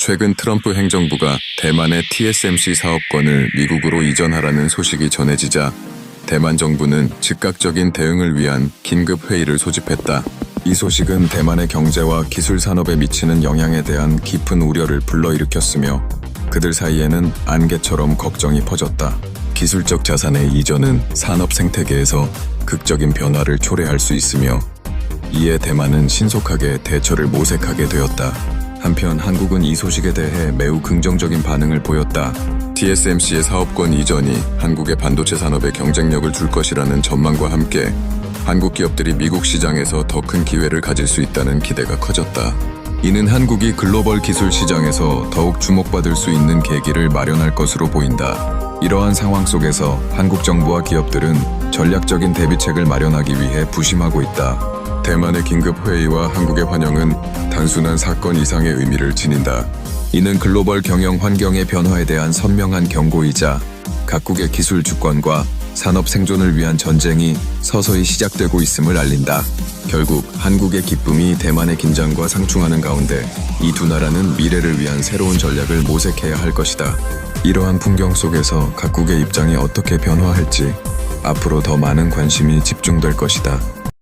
최근 트럼프 행정부가 대만의 TSMC 사업권을 미국으로 이전하라는 소식이 전해지자 대만 정부는 즉각적인 대응을 위한 긴급 회의를 소집했다. 이 소식은 대만의 경제와 기술 산업에 미치는 영향에 대한 깊은 우려를 불러일으켰으며 그들 사이에는 안개처럼 걱정이 퍼졌다. 기술적 자산의 이전은 산업 생태계에서 극적인 변화를 초래할 수 있으며 이에 대만은 신속하게 대처를 모색하게 되었다. 한편 한국은 이 소식에 대해 매우 긍정적인 반응을 보였다. TSMC의 사업권 이전이 한국의 반도체 산업에 경쟁력을 줄 것이라는 전망과 함께 한국 기업들이 미국 시장에서 더 큰 기회를 가질 수 있다는 기대가 커졌다. 이는 한국이 글로벌 기술 시장에서 더욱 주목받을 수 있는 계기를 마련할 것으로 보인다. 이러한 상황 속에서 한국 정부와 기업들은 전략적인 대비책을 마련하기 위해 부심하고 있다. 대만의 긴급 회의와 한국의 환영은 단순한 사건 이상의 의미를 지닌다. 이는 글로벌 경영 환경의 변화에 대한 선명한 경고이자 각국의 기술 주권과 산업 생존을 위한 전쟁이 서서히 시작되고 있음을 알린다. 결국 한국의 기쁨이 대만의 긴장과 상충하는 가운데 이 두 나라는 미래를 위한 새로운 전략을 모색해야 할 것이다. 이러한 풍경 속에서 각국의 입장이 어떻게 변화할지 앞으로 더 많은 관심이 집중될 것이다.